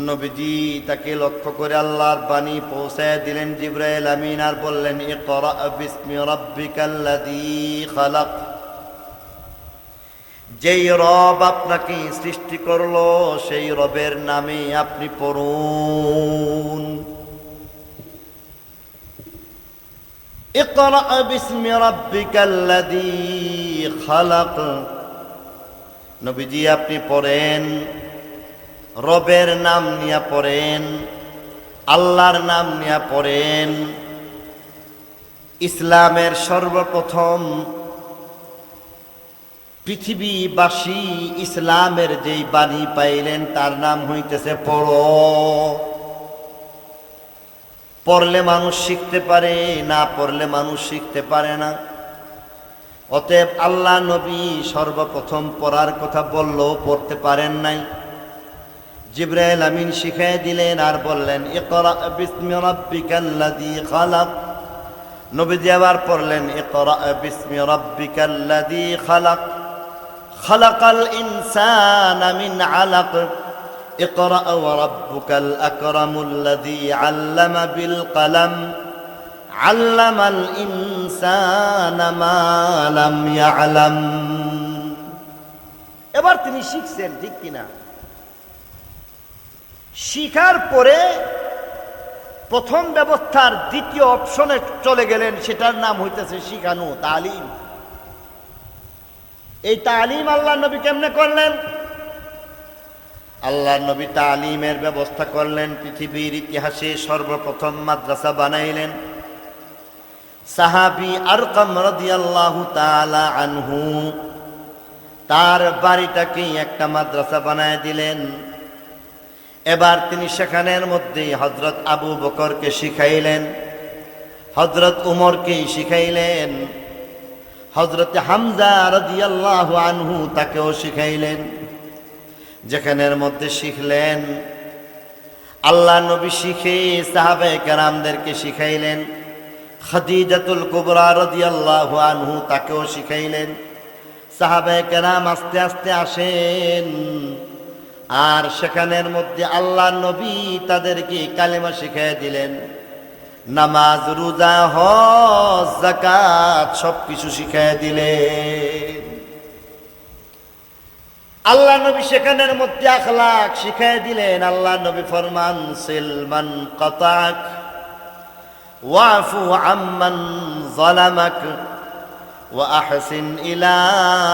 নবীজি তাকে লক্ষ্য করে আল্লাহর বাণী পৌঁছায় দিলেন জিব্রাইল আমিন আর বললেন ইকরা বিসমি রাব্বিকাল্লাযী খালাক যেই রব আপনাকে সৃষ্টি করলো সেই রবের নামে আপনি পড়ুন اقرأ باسم ربك الذي خلق নবীজি আপনি পড়েন রবের নাম নিয়া পড়েন, আল্লাহর নাম নিয়া পড়েন। ইসলামের সর্বপ্রথম পৃথিবীবাসী ইসলামের যেই বাণী পাইলেন, তার নাম হইতেছে পড়ো। পড়লে মানুষ শিখতে পারে, না পড়লে মানুষ শিখতে পারে না। অতএব আল্লাহ নবী সর্বপ্রথম পড়ার কথা বললেও পড়তে পারেন নাই। জিব্রাইল আমিন শিখাই দিলেন আর বললেন, ইকরা বিসমি রাব্বিকাল্লাযী খালাক। নবীজি আবার পড়লেন, ইকরা বিসমি রাব্বিকাল্লাযী খালাক। খালাকাল ইনসানা মিন আলাক। ইকরা ওয়া রাব্বুকাল আকরামুল্লাযী আল্লামা বিল কলম। আল্লামাল ইনসানা মা লাম ইয়ালাম। এবার তিনি শিখছেন, ঠিক কিনা? শিখার পরে প্রথম ব্যবস্থার দ্বিতীয় অপশনে চলে গেলেন, সেটার নাম হইতেছে শিখানো, তালিম। এই তালিম আল্লাহ নবী কেমনে করলেন? আল্লাহ নবী তালিমের ব্যবস্থা করলেন, পৃথিবীর ইতিহাসে সর্বপ্রথম মাদ্রাসা বানাইলেন। সাহাবি আরকাম রাদিয়াল্লাহু তাআলা আনহু, তার বাড়িটাকে একটা মাদ্রাসা বানায় দিলেন। এবার তিনি সেখানের মধ্যে হজরত আবু বকরকে শিখাইলেন হজরত উমরকে শিখাইলেন হজরত হামজা রাদিয়াল্লাহু আনহু তাকেও শিখাইলেন, যেখানের মধ্যে শিখলেন, আল্লাহ নবী শিখে সাহাবে কেরামদেরকে শিখাইলেন, খাদিজাতুল কুবরা রাদিয়াল্লাহু আনহু তাকেও শিখাইলেন সাহাবে কেরাম আস্তে আস্তে আসেন। আর সেখানের মধ্যে আল্লাহ নবী তাদেরকে কালেমা শিখাই দিলেন নামাজ রোজা হজ জাকাত সব কিছু শিখাই দিলেন আল্লাহ নবী সেখানের মধ্যে আখলাক শিখাই দিলেন আল্লাহ নবী ফরমান সিলমান কতাক ওয়াফু আম্মান জালামাক وأحسن إلى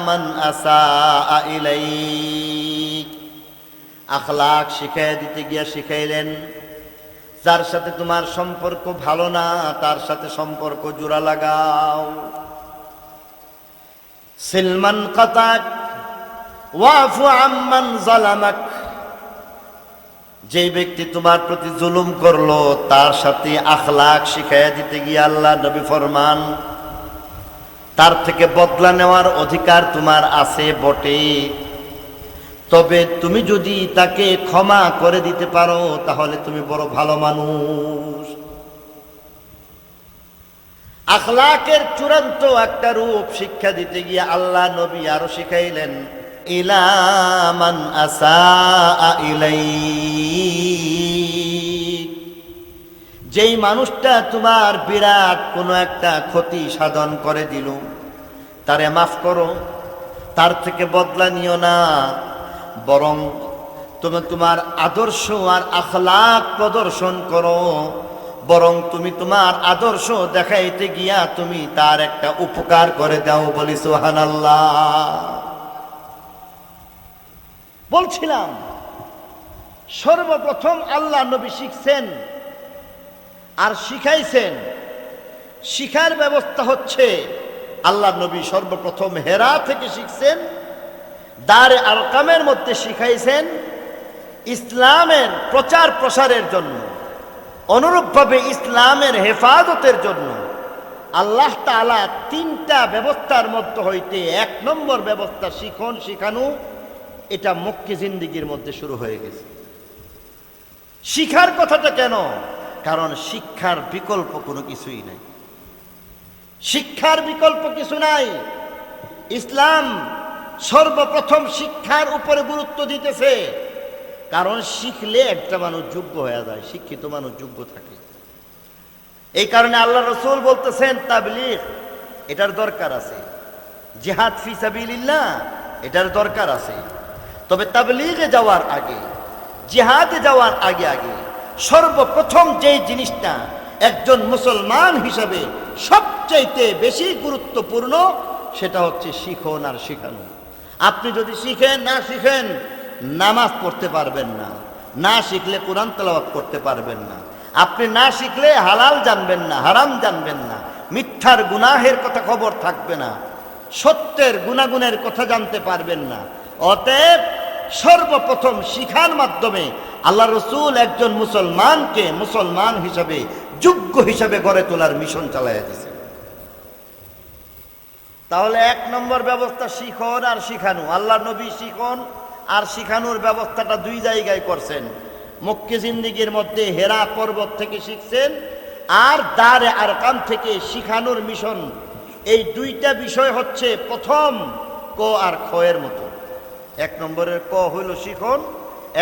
من أساء إليك আখলাক শিখাই দিতে গিয়া শিখাইলেন, যার সাথে তোমার সম্পর্ক ভালো না, তার সাথে সম্পর্ক জোড়া লাগাও। সিলমান কাতাক, ওয়াফু আম্মান জালামাক যে ব্যক্তি তোমার প্রতি জুলুম করল, তার সাথে আখলাক শিখাইয়া দিতে গিয়ে আল্লাহ নবী ফরমান, তার থেকে বদলা নেওয়ার অধিকার তোমার আছে বটে তবে তুমি যদি তাকে ক্ষমা করে দিতে পারো, তাহলে তুমি বড় ভালো মানুষ। আখলাকের চূড়ান্ত একটা রূপ শিক্ষা দিতে গিয়ে আল্লাহ নবী আরও শিখাইলেন ইলামান আসা ইলাই যেই মানুষটা তোমার বিরাট কোনো একটা ক্ষতি সাধন করে দিল, তারে মাফ করো, তার থেকে বদলা নিও না। বরং তুমি তোমার আদর্শ আর আখলাক প্রদর্শন করো। বরং তুমি তোমার আদর্শ দেখাইতে গিয়া তুমি তার একটা উপকার করে দাও বলি সোহান বলছিলাম, সর্বপ্রথম আল্লাহ নবী শিখছেন আর শিখাইছেন। শিখার ব্যবস্থা হচ্ছে আল্লাহ নবী সর্বপ্রথম হেরা থেকে শিখছেন দারে আরকামের মধ্যে শিখাইছেন ইসলামের প্রচার প্রসারের জন্য, অনুরূপভাবে ইসলামের হেফাজতের জন্য। আল্লাহ তাআলা তিনটা ব্যবস্থার মধ্যে হইতে এক নম্বর ব্যবস্থা শিখন, শিখানো, এটা মক্কি জিন্দিগির মধ্যে শুরু হয়ে গেছে। শিখার কথাটা কেন? কারণ শিক্ষার বিকল্প কোনো কিছুই নাই। শিক্ষার বিকল্প কিছু নাই। ইসলাম সর্বপ্রথম শিক্ষার উপরে গুরুত্ব দিতেছে। কারণ শিখলে একটা মানুষ যোগ্য হয়ে যায়, শিক্ষিত মানুষ যোগ্য থাকে। এই কারণে আল্লাহ রসুল বলতেছেন, তাবলিগ, এটার দরকার আছে। জেহাদ ফি সাবিলিল্লাহ, এটার দরকার আছে। তবে তাবলিগে যাওয়ার আগে, জেহাদে যাওয়ার আগে আগে, সর্বপ্রথম যেই জিনিসটা একজন মুসলমান হিসাবে সবচাইতে বেশি গুরুত্বপূর্ণ, সেটা হচ্ছে শিখন আর শিখানো। আপনি যদি শিখেন, না শিখেন, নামাজ পড়তে পারবেন না। না শিখলে কোরআন তেলাওয়াত করতে পারবেন না। আপনি না শিখলে হালাল জানবেন না, হারাম জানবেন না। মিথ্যার গুনাহের কথা খবর থাকবে না। সত্যের গুণাগুণের কথা জানতে পারবেন না। অতএব সর্বপ্রথম শিখার মাধ্যমে আল্লাহ রসুল একজন মুসলমানকে মুসলমান হিসাবে, যোগ্য হিসাবে গড়ে তোলার মিশন চালাইয়া দিয়েছে তাহলে এক নম্বর ব্যবস্থা শিখন আর শিখানো। আল্লাহ নবী শিখন আর শিখানোর ব্যবস্থাটা দুই জায়গায় করছেন। মক্কে জিন্দিগির মধ্যে হেরা পর্বত থেকে শিখছেন আর দারে আর কান থেকে শিখানোর মিশন। এই দুইটা বিষয় হচ্ছে প্রথম ক আর খয়ের মতো। এক নম্বরের ক হইল শিখন,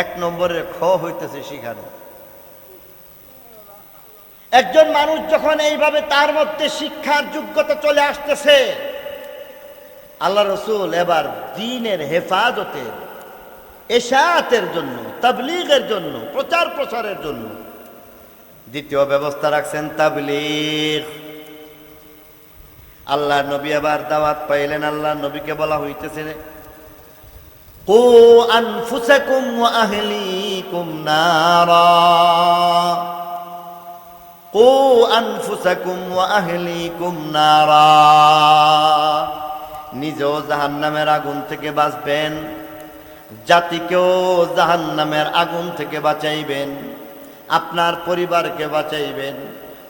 এক নম্বরের খ হইতেছে শিখানো। একজন মানুষ যখন এইভাবে তার মধ্যে শিক্ষার যোগ্যতা চলে আসতেছে আল্লাহ রসুল এবার দিনের হেফাজতের এশাতের জন্য, তাবলিগের জন্য, প্রচার প্রসারের জন্য দ্বিতীয় ব্যবস্থা রাখছেন তাবলিগ। আল্লাহ নবী আবার দাওয়াত পাইলেন আল্লাহ নবীকে বলা হইতেছে কু আনফুসাকুম আহলিকুম নারা। কু আনফুসাকুম আহলিকুম নারা। নিজেও জাহান্নামের আগুন থেকে বাঁচবেন। জাতিকেও জাহান্নামের আগুন থেকে বাঁচাইবেন। আপনার পরিবারকে বাঁচাইবেন।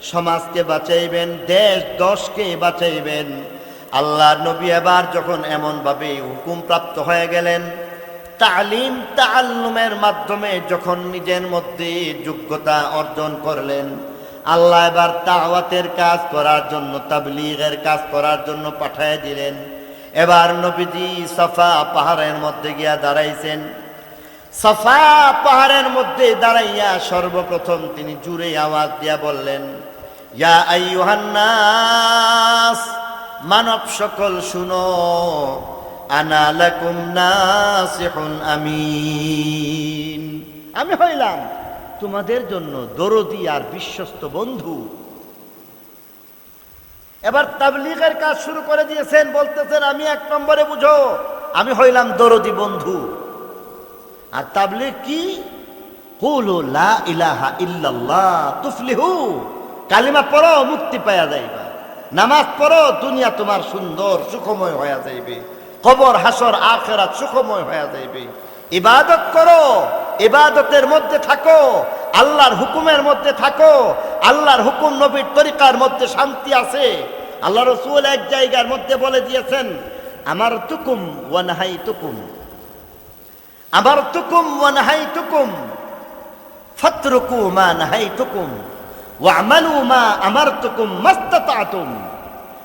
সমাজকে বাঁচাইবেন। দেশ, দশকে বাঁচাইবেন। আল্লাহ নবী এবার যখন এমনভাবে হুকুম প্রাপ্ত হয়ে গেলেন, তালিম তাল্লুমের মাধ্যমে যখন নিজের মধ্যে যোগ্যতা অর্জন করলেন, আল্লাহ এবার তাওয়াতের কাজ করার জন্য, তাবলিগের কাজ করার জন্য পাঠায় দিলেন। এবার নবীজি সাফা পাহাড়ের মধ্যে গিয়া দাঁড়াইছেন। সাফা পাহাড়ের মধ্যে দাঁড়াইয়া সর্বপ্রথম তিনি জুড়ে আওয়াজ দিয়া বললেন, ইয়া আইয়ুহান্নাস মানব সকল শুনো, আনা নাসিহুন আমিন। আমি হইলাম তোমাদের জন্য দরদি আর বিশ্বস্ত বন্ধু। এবার তাবলিগের কাজ শুরু করে দিয়েছেন, বলতেছেন, আমি এক নম্বরে বুঝো, আমি হইলাম দরদি বন্ধু। আর তাবলিগ কি? কালিমা পড়ো, মুক্তি পাওয়া যাইবা। নামাজ পড়ো, দুনিয়া তোমার সুন্দর, সুখময় হয়ে যাইবে। কবর, হাসর, আখেরাত সুখময় হয়ে যাইবে। ইবাদত করো, ইবাদতের মধ্যে থাকো আল্লাহর হুকুমের মধ্যে থাকো, আল্লাহর হুকুম নবীর তরিকার মধ্যে শান্তি আছে। আল্লাহ রসুল এক জায়গার মধ্যে বলে দিয়েছেন আমার তুকুম ওয়ানহাই তুকুম আমার তুকুম ওয়ানহাই তুকুম ফতরুকু মা নাহাই তুকুম ওয়ামালু মা আমার তুকুম মাস্তাতুম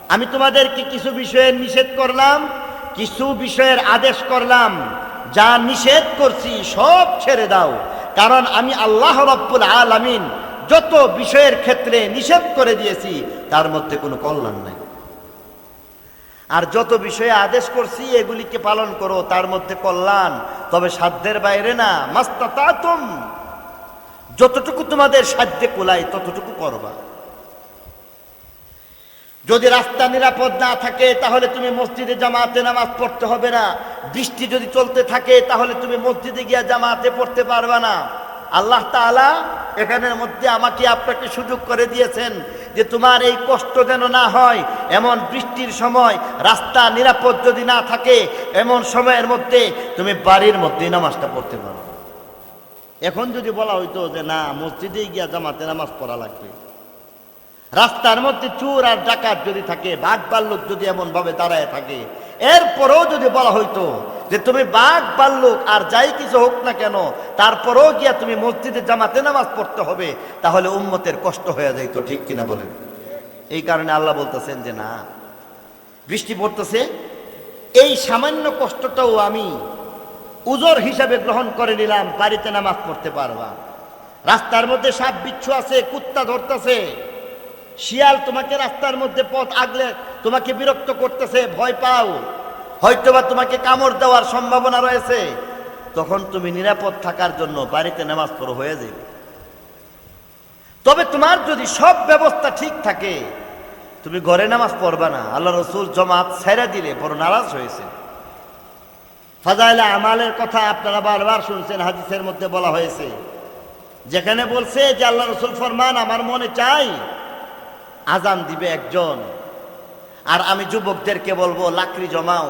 আমি তোমাদেরকে কিছু বিষয়ে নিষেধ করলাম, কিছু বিষয়ের আদেশ করলাম। যা নিষেধ করছি সব ছেড়ে দাও। কারণ আমি আল্লাহ রব্বুল আলামিন যত বিষয়ের ক্ষেত্রে নিষেধ করে দিয়েছি, তার মধ্যে কোনো কল্যাণ নাই। আর যত বিষয়ে আদেশ করছি, এগুলিকে পালন করো, তার মধ্যে কল্যাণ। তবে সাধ্যের বাইরে না মাস্তা যতটুকু তোমাদের সাধ্যে কোলায়, ততটুকু করবা। যদি রাস্তা নিরাপদ না থাকে, তাহলে তুমি মসজিদে জামাতে নামাজ পড়তে হবে না। বৃষ্টি যদি চলতে থাকে, তাহলে তুমি মসজিদে গিয়া জামাতে পড়তে পারবে না। আল্লাহ তাআলা এখানের মধ্যে আমাকে আপনাকে সুযোগ করে দিয়েছেন যে তোমার এই কষ্ট যেন না হয়, এমন বৃষ্টির সময় রাস্তা নিরাপদ যদি না থাকে, এমন সময়ের মধ্যে তুমি বাড়ির মধ্যেই নামাজটা পড়তে পারো। এখন যদি বলা হইতো যে না মসজিদে গিয়া জামাতে নামাজ পড়া লাগবে রাস্তার মধ্যে চোর আর ডাকাত যদি থাকে বাঘ বাল্লুক যদি এমন ভাবে দাঁড়ায় থাকে, এরপরেও যদি বলা হইতো যে তুমি বাঘ বাল্লুক আর যাই কিছু হোক না কেন, তারপরেও গিয়া তুমি মসজিদে জামাতে নামাজ পড়তে হবে, তাহলে উম্মতের কষ্ট হয়ে যাইতো, ঠিক কিনা বলেন? এই কারণে আল্লাহ বলতেছেন যে না, বৃষ্টি পড়তেছে, এই সামান্য কষ্টটাও আমি উজর হিসাবে গ্রহণ করে নিলাম, বাড়িতে নামাজ পড়তে পারবা। রাস্তার মধ্যে সাপ বিচ্ছু আছে, কুত্তা ধরতেছে শিয়াল তোমাকে রাস্তার মধ্যে পথ আগলে তোমাকে বিরক্ত করতেছে, ভয় পাও। হয়তোবা তোমাকে কামড় দেওয়ার সম্ভাবনা রয়েছে। তখন তুমি নিরাপদ থাকার জন্য বাড়িতে নামাজ পড়ো, হয়ে যাবে। তবে তোমার যদি সব ব্যবস্থা ঠিক থাকে, তুমি ঘরে নামাজ পড়বা না। আল্লাহ রসুল জমাত ছেড়ে দিলে বড় নারাজ হয়েছে। ফাজাইলা আমালের কথা আপনারা বারবার শুনছেন, হাদিসের মধ্যে বলা হয়েছে। যেখানে বলছে যে আল্লাহ রসুল ফরমান, আমার মনে চাই আজান দিবে একজন। আর আমি যুবকদেরকে বলব, লাকড়ি জমাও।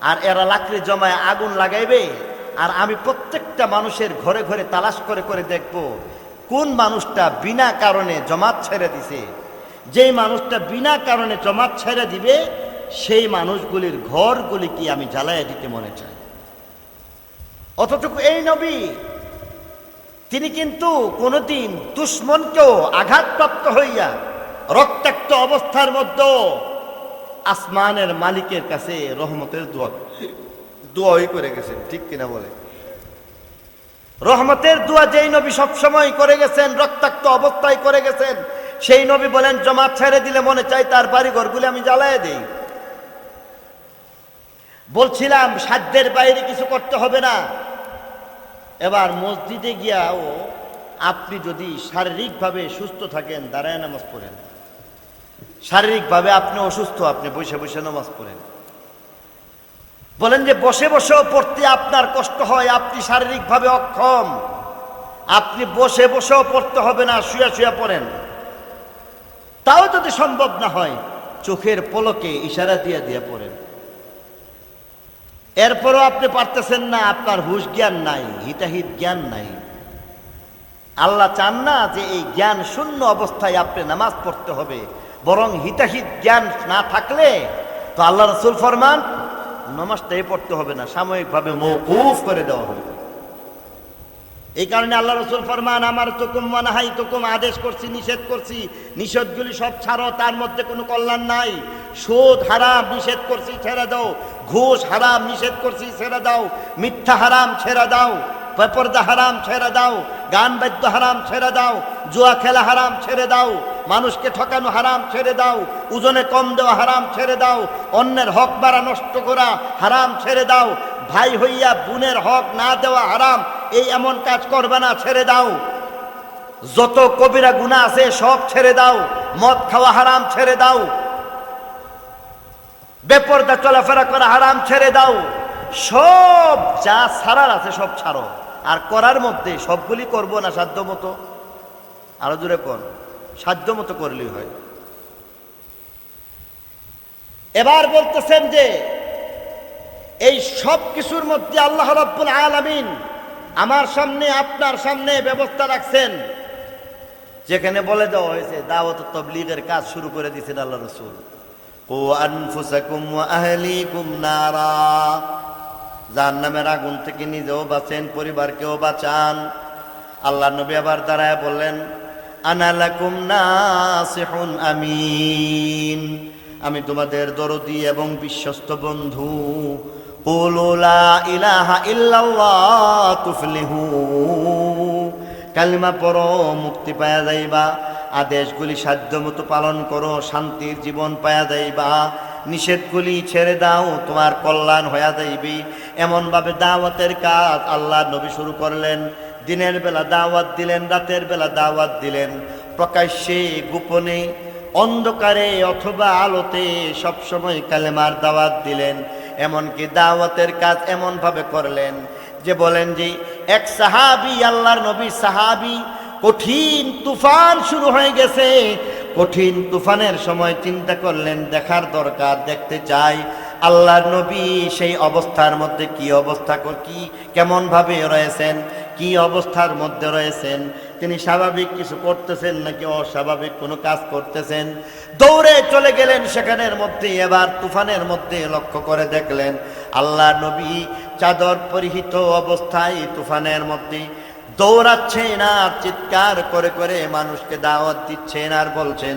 আর এরা লাকড়ি জমায় আগুন লাগাইবে, আর আমি প্রত্যেকটা মানুষের ঘরে ঘরে তালাশ করে করে দেখব, কোন মানুষটা বিনা কারণে জমাত ছেড়ে দিছে। যেই মানুষটা বিনা কারণে জমাত ছেড়ে দিবে, সেই মানুষগুলির ঘরগুলি কি আমি জ্বালাইয়া দিতে মনে চাই? অতটুকু এই নবী, তিনি কিন্তু কোনোদিন দুশ্মনকেও আঘাতপ্রাপ্ত হইয়া রক্তাক্ত অবস্থার মধ্যে আসমানের মালিকের কাছে রহমতের দোয়া দোয়াই করে গেছেন ঠিক কিনা বলে? রহমতের দোয়া যেই নবী সবসময় করে গেছেন রক্তাক্ত অবস্থায় করে গেছেন সেই নবী বলেন জমা ছেড়ে দিলে মনে চাই তার বাড়ি ঘরগুলি আমি জ্বালায় দেই। বলছিলাম সাধ্যের বাইরে কিছু করতে হবে না। এবার মসজিদে গিয়াও আপনি যদি শারীরিকভাবে সুস্থ থাকেন দাঁড়ায় নামাজ পড়েন। শারীরিকভাবে আপনি অসুস্থ, আপনি বসে বসে নামাজ পড়েন। বলেন যে বসে বসেও পড়তে আপনার কষ্ট হয়, আপনি শারীরিকভাবে অক্ষম। আপনি বসে বসেও পড়তে হবে না, শুয়া শুয়া পড়েন। তাও যদি সম্ভব না হয়, চোখের পলকে ইশারা দিয়ে দিয়ে পড়েন। এরপরও আপনি পারতেছেন না, আপনার হুশ জ্ঞান নাই, হিতাহিত জ্ঞান নাই। আল্লাহ চান না যে এই জ্ঞান শূন্য অবস্থায় আপনি নামাজ পড়তে হবে। বরং হিতাহিত জ্ঞান না থাকলে তো আল্লাহ রসুল ফরমান নামাজটাই পড়তে হবে না, সাময়িকভাবে মৌকুফ করে দেওয়া হবে। এই কারণে আল্লাহ রসুল ফরমান, আমার তুকুম মানাহাই তুকুম আদেশ করছি, নিষেধ করছি, নিষেধগুলি সব ছাড়ো, তার মধ্যে কোনো কল্যাণ নাই। সুদ হারাম নিষেধ করছি, ছেড়ে দাও। ঘুষ হারাম নিষেধ করছি, ছেড়ে দাও। মিথ্যা হারাম ছেড়ে দাও। বেপর্দা হারাম ছেড়ে দাও। গান বাদ্য হারাম ছেড়ে দাও, জুয়া খেলা হারাম ছেড়ে দাও, মানুষকে ঠকানো হারাম ছেড়ে দাও, ওজনে কম দেওয়া হারাম ছেড়ে দাও, অন্যের হক বাড়া নষ্ট করা হারাম ছেড়ে দাও, ভাই হইয়া বোনের হক না দেওয়া হারাম, এই এমন কাজ করবে না, ছেড়ে দাও। যত কবিরা গুণা আছে, সব ছেড়ে দাও, মদ খাওয়া হারাম ছেড়ে দাও। বেপরদা চলাফেরা করা হারাম ছেড়ে দাও। সব যা ছাড়ার আছে, সব ছাড়ো। আর করার মধ্যে সবগুলি করব না সাধ্য মতো? আরও দূরে কর সাধ্য মতো করলেই হয়। এবার বলতেছেন যে, এই সব কিছুর মধ্যে আল্লাহ রব্বুল আলামিন আমার সামনে, আপনার সামনে ব্যবস্থা রাখছেন। যেখানে বলে দেওয়া হয়েছে, দাওয়াত তবলিগের কাজ শুরু করে দিয়েছেন আল্লাহ রসুল। ও আনফুসাকুম ওয়া আহলিকুম নারা। জাহান্নামের আগুন থেকে নিজেও বাঁচেন, পরিবারকেও বাঁচান। আল্লাহ নবী আবার দাঁড়ায় বললেন আনালাকুম নাসিহুন আমিন। আমি তোমাদের দরদি এবং বিশ্বস্ত বন্ধু। লা ইলাহা ইল্লাল্লাহ তুফলিহু। কালিমা পড়ো, মুক্তি পায়া যাইবা। আদেশগুলি সাধ্য মতো পালন করো, শান্তির জীবন পায়া যাইবা। নিষেধগুলি ছেড়ে দাও, তোমার কল্যাণ হইয়া যাইবি। এমনভাবে দাওয়াতের কাজ আল্লাহ নবী শুরু করলেন। দিনের বেলা দাওয়াত দিলেন, রাতের বেলা দাওয়াত দিলেন। প্রকাশ্যে, গোপনে, অন্ধকারে অথবা আলোতে সবসময় কালেমার দাওয়াত দিলেন। এমনকি দাওয়াতের কাজ এমনভাবে করলেন যে বলেন যে, এক সাহাবি, আল্লাহর নবী সাহাবি, কঠিন তুফান শুরু হয়ে গেছে। কঠিন তুফানের সময় চিন্তা করলেন, দেখার দরকার দেখতে চাই। আল্লাহর নবী সেই অবস্থার মধ্যে কি অবস্থা, কি কেমন ভাবে রয়েছেন, কি অবস্থার মধ্যে রয়েছেন? তিনি স্বাভাবিক কিছু করতেছেন নাকি অস্বাভাবিক কোনো কাজ করতেছেন? দৌড়ে চলে গেলেন, সেখানের মধ্যে, এবার তুফানের মধ্যে লক্ষ্য করে দেখলেন আল্লাহ নবী চাদর পরিহিত অবস্থায় তুফানের মধ্যে দৌড়াচ্ছেন আর চিৎকার করে করে মানুষকে দাওয়াত দিচ্ছেন আর বলছেন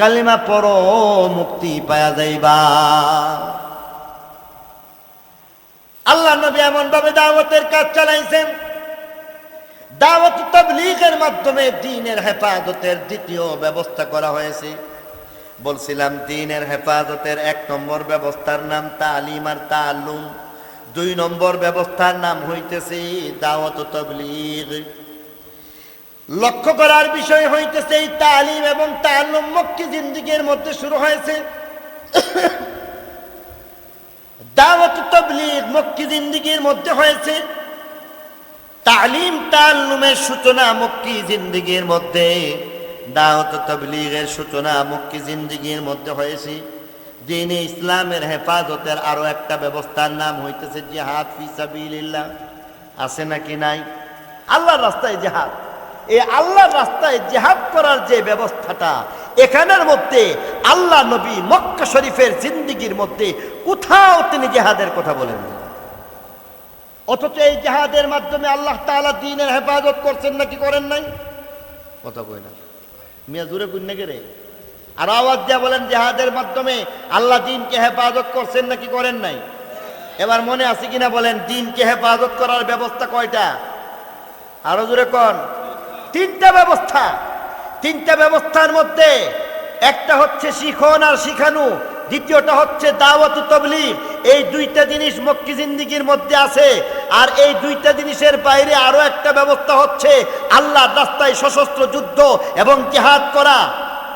কালিমা পড়ো, মুক্তি পায়া যাইবা। আল্লাহ নবী এমন ভাবে দাওয়াতের কাজ চালাইছেন। দাওয়াত তবলিগের মাধ্যমে দিনের হেফাজতের দ্বিতীয় ব্যবস্থা করা হয়েছে। বলছিলাম, দিনের হেফাজতের এক নম্বর ব্যবস্থার নাম তালিম আর তালুম দুই নম্বর ব্যবস্থার নাম হইতেছে দাওয়াত তবলিগ। লক্ষ্য করার বিষয় হইতেছে এই তালিম এবং তালুম মক্কি জিন্দিগির মধ্যে শুরু হয়েছে। দাওয়াত তবলিগ মক্কি জিন্দিগির মধ্যে হয়েছে। তালিম তালুমের সূচনা মক্কি জিন্দিগির মধ্যে। দাওয়াত তবলিগের সূচনা মক্কি জিন্দিগির মধ্যে হয়েছে। দিনে ইসলামের হেফাজতের আরও একটা ব্যবস্থার নাম হইতেছে জিহাদ সাবিলিল্লাহ। আছে নাকি নাই? আল্লাহর রাস্তায় জেহাদ। এই আল্লাহর রাস্তায় জেহাদ করার যে ব্যবস্থাটা, এখানের মধ্যে আল্লাহ নবী মক্কা শরীফের জিন্দিগির মধ্যে কোথাও তিনি জেহাদের কথা বলেন অথচ এই জেহাদের মাধ্যমে আল্লাহ তাআলা দিনের হেফাজত করছেন নাকি করেন নাই? কথা কই না। মিয়া দূরে কুন্নে গেরে আর আওয়াজ দিয়া বলেন, জেহাদের মাধ্যমে আল্লাহ দিনকে হেফাজত করছেন নাকি করেন নাই? এবার মনে আছে কিনা বলেন, দিনকে হেফাজত করার ব্যবস্থা কয়টা? আরও জোরে কন, তিনটা ব্যবস্থা। তিনটা ব্যবস্থার মধ্যে একটা হচ্ছে শিখন আর শিখানু, দ্বিতীয়টা হচ্ছে দাওয়াত তবলিগ। এই দুইটা জিনিস মক্কি জিন্দিগির মধ্যে আছে। আর এই দুইটা জিনিসের বাইরে আরও একটা ব্যবস্থা হচ্ছে, আল্লাহ রাস্তায় সশস্ত্র যুদ্ধ এবং জেহাদ করা।